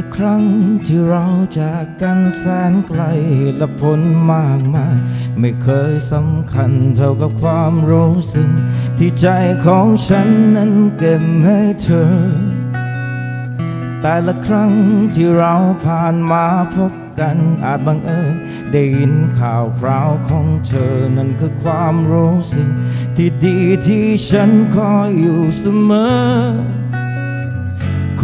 แต่ครั้งที่เราจากกันแสนไกลและผลมากมาย ไม่เคยสำคัญเท่ากับความรู้สึกที่ใจของฉันนั้นเก็บให้เธอ แต่ละครั้งที่เราผ่านมาพบกันอาจบังเอิญได้ยินข่าวคราวของเธอนั่นคือความรู้สึกที่ดีที่ฉันคอยอยู่เสมอ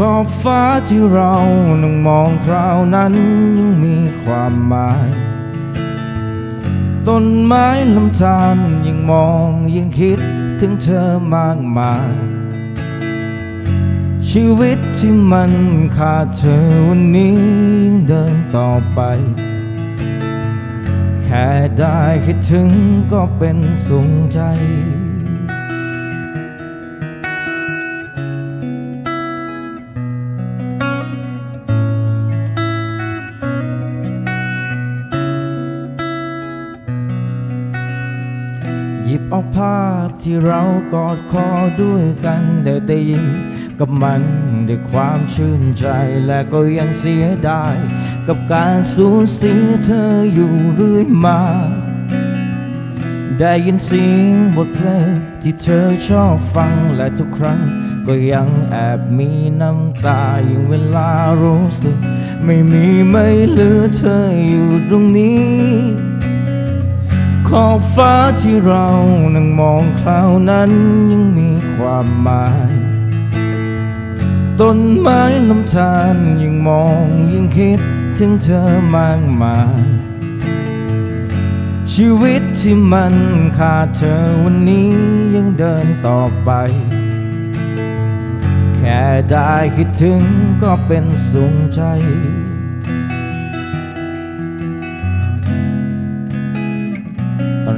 ขอบฟ้าที่เรานั่งมองคราวนั้นยังมีความหมาย ต้นไม้ลำธารยังมองยังคิดถึงเธอมากมาย ชีวิตที่มันขาดเธอวันนี้ยังเดินต่อไป แค่ได้คิดถึงก็เป็นสุขใจ เอาภาพที่เรากอดคอด้วยกันได้แต่ยินกับมันด้วยความชื่นใจและก็ยังเสียดายกับการสูญเสียเธออยู่เรื่อยมา ได้ยินเสียงบทเพลงที่เธอชอบฟังและทุกครั้งก็ยังแอบมีน้ำตายิ่งเวลารู้สึก ไม่มีไม่เหลือเธออยู่ตรงนี้ ขอบฟ้าที่เรานั่งมองคราวนั้นยังมีความหมาย ต้นไม้ลำธารยังมองยิ่งคิดถึงเธอมากมาย ชีวิตที่มันขาดเธอวันนี้ยังเดินต่อไป แค่ได้คิดถึงก็เป็นสุขใจ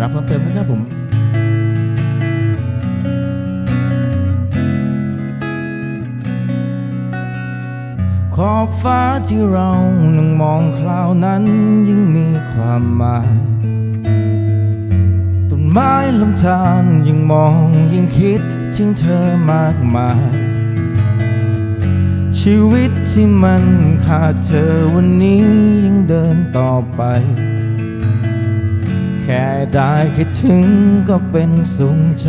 รับเพิ่มเติมนะครับผมขอบฟ้าที่เรานั่งมองคราวนั้นยิ่งมีความหมายต้นไม้ลำธารยิ่งมองยิ่งคิดถึงเธอมากมาย ชีวิตที่มันขาดเธอวันนี้ยังเดินต่อไป ค่ได้คิดถึงก็เป็นสุขใจ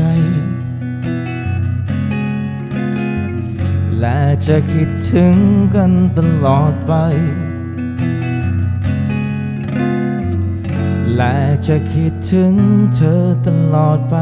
และจะคิดถึงกันตลอดไป และจะคิดถึงเธอตลอดไป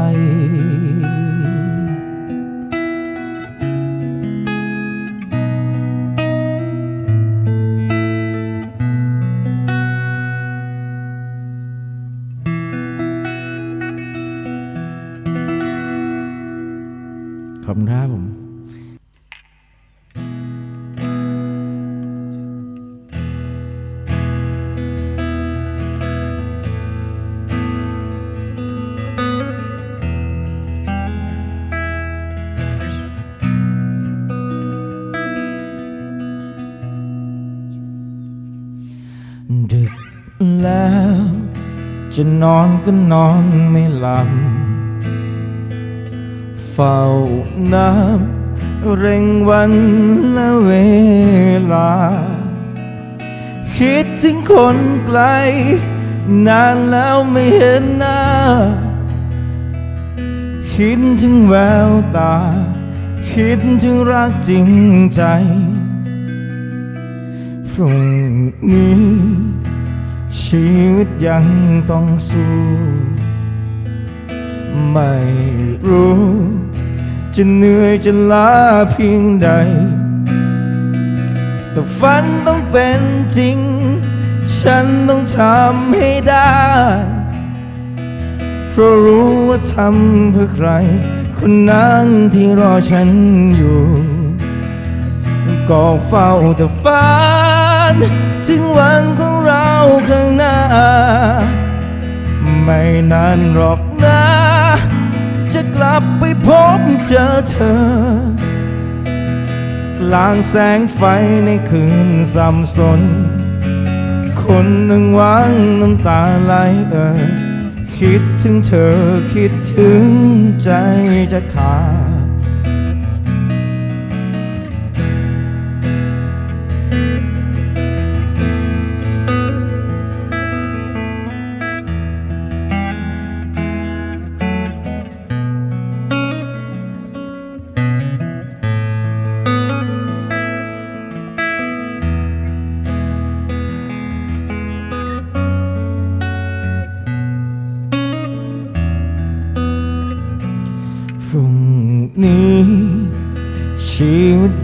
จะนอนก็นอนไม่หลับ เฝ้าน้ำเร่งวันและเวลา คิดถึงคนไกล นานแล้วไม่เห็นหน้า คิดถึงแววตา คิดถึงรักจริงใจ พรุ่งนี้ ชีวิตยังต้องสู้ ไม่รู้ จะเหนื่อยจะล้าเพียงใด แต่ฝันต้องเป็นจริง ฉันต้องทำให้ได้ เพราะรู้ว่าทำเพื่อใคร คนนั้นที่รอฉันอยู่ ก็เฝ้าแต่ฝัน ถึงวันของเราข้างหน้า ไม่นานหรอกนะ จะกลับไปพบเจอเธอกลางแสงไฟในคืนสับสน คนหนึ่งวังน้ำตาไหลเอ่ยคิดถึงเธอคิดถึงใจจะขาด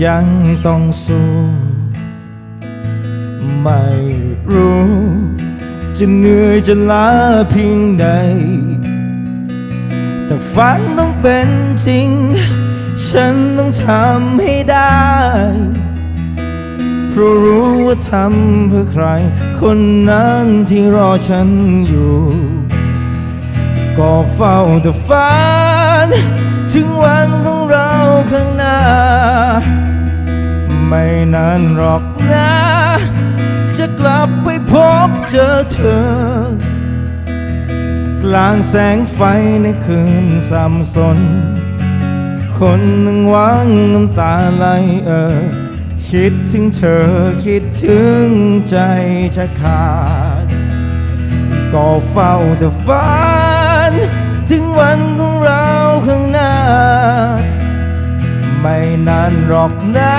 ยังต้องสู้ ไม่รู้ จะเหนื่อยจะล้าเพียงใด แต่ฝันต้องเป็นจริง ฉันต้องทำให้ได้ เพราะรู้ว่าทำเพื่อใคร คนนั้นที่รอฉันอยู่ ก็เฝ้าแต่ฝัน ถึงวันของเราข้างหน้า ไม่นานหรอกนะ จะกลับไปพบเจอเธอกลางแสงไฟในคืนสับสน คนหนึ่งวังน้ำตาไหลเออ คิดถึงเธอคิดถึงใจจะขาด ก็เฝ้าแต่ฝัน วันของเราข้างหน้า ไม่นานหรอกนะ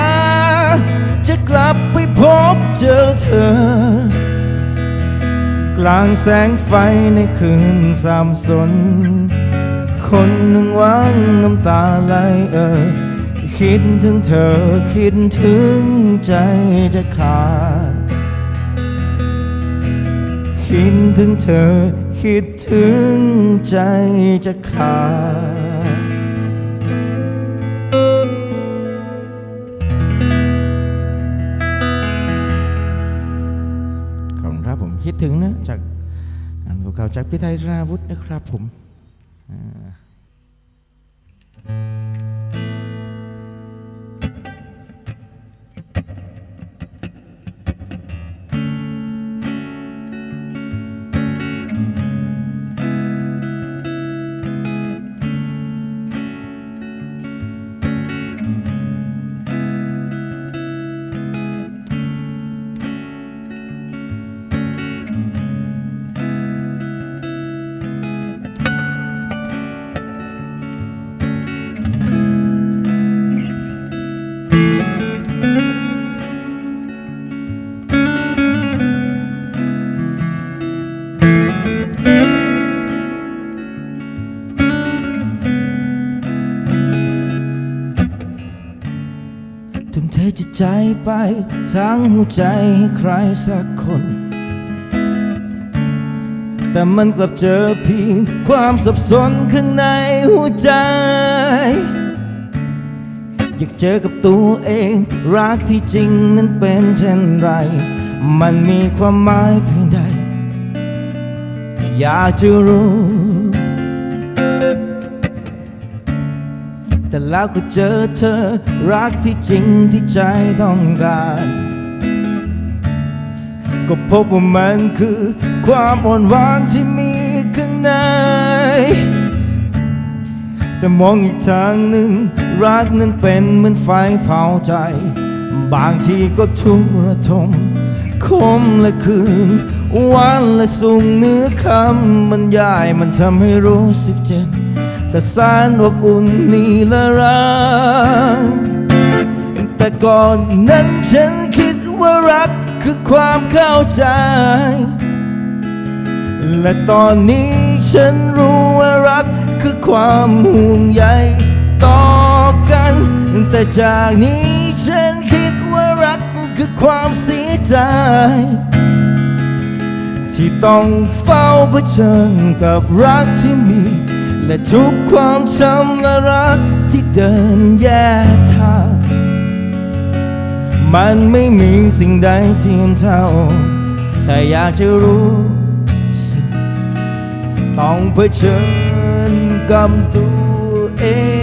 จะกลับไปพบเจอเธอ กลางแสงไฟในคืนสามสน คนหนึ่งวังน้ำตาไหลเออ คิดถึงเธอคิดถึงใจจะขาดคิดถึงเธอ คิดถึงใจจะขาดขอบคุณครับผมคิดถึงนะ จากงานเก่าจากพี่ไทยธนาวุฒินะครับผมอ่า ใจไปทั้งหัวใจให้ใครสักคน แต่มันกลับเจอเพียงความสับสนข้างในหัวใจ อยากเจอกับตัวเองรักที่จริงนั้นเป็นเช่นไร มันมีความหมายเพียงใด อยากจะรู้ แต่แล้วก็เจอเธอรักที่จริงที่ใจต้องการ ก็พบว่ามันคือความอ่อนหวานที่มีข้างใน แต่มองอีกทางหนึ่ง รักนั้นเป็นเหมือนไฟเผาใจ บางทีก็ทุระทมคมและคืนหวานและสูงเนื้อคำบรรยายมันทำให้รู้สึกเจ็บ แต่สารอบอุ่นนี่ละรักแต่ก่อนนั้นฉันคิดว่ารักคือความเข้าใจ และตอนนี้ฉันรู้ว่ารักคือความห่วงใยต่อกัน แต่จากนี้ฉันคิดว่ารักคือความเสียใจที่ต้องเฝ้าเผชิญกับรักที่มี และทุกความช้ำและรักที่เดินแยกทางมันไม่มีสิ่งใดเทียมเท่า แต่อยากจะรู้สิต้องเผชิญกับตัวเอง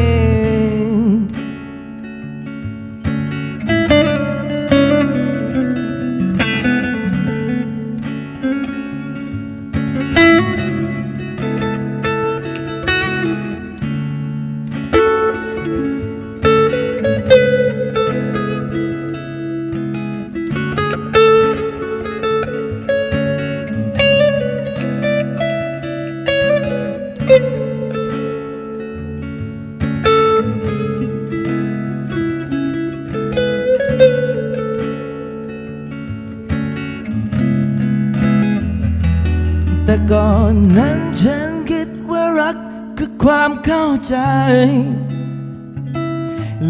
ใจ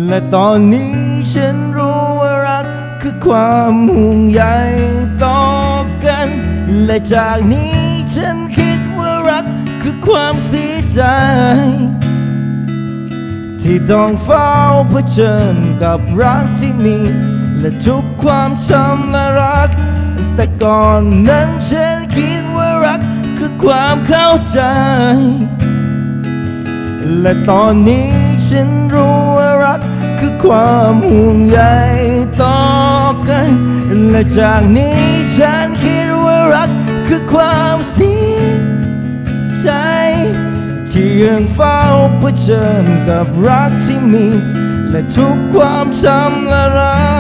และตอนนี้ฉันรู้ว่ารักคือความห่วงใยต่อกัน และจากนี้ฉันคิดว่ารักคือความเสียใจ ที่ต้องเฝ้าเผชิญกับรักที่มี และทุกความจำน่ารัก แต่ก่อนนั้นฉันคิดว่ารักคือความเข้าใจ และตอนนี้ฉันรู้ว่ารักคือความห่วงใยต่อกัน และจากนี้ฉันคิดว่ารักคือความเสียใจ ที่ยังเฝ้าเผชิญกับรักที่มี และทุกความจำและรั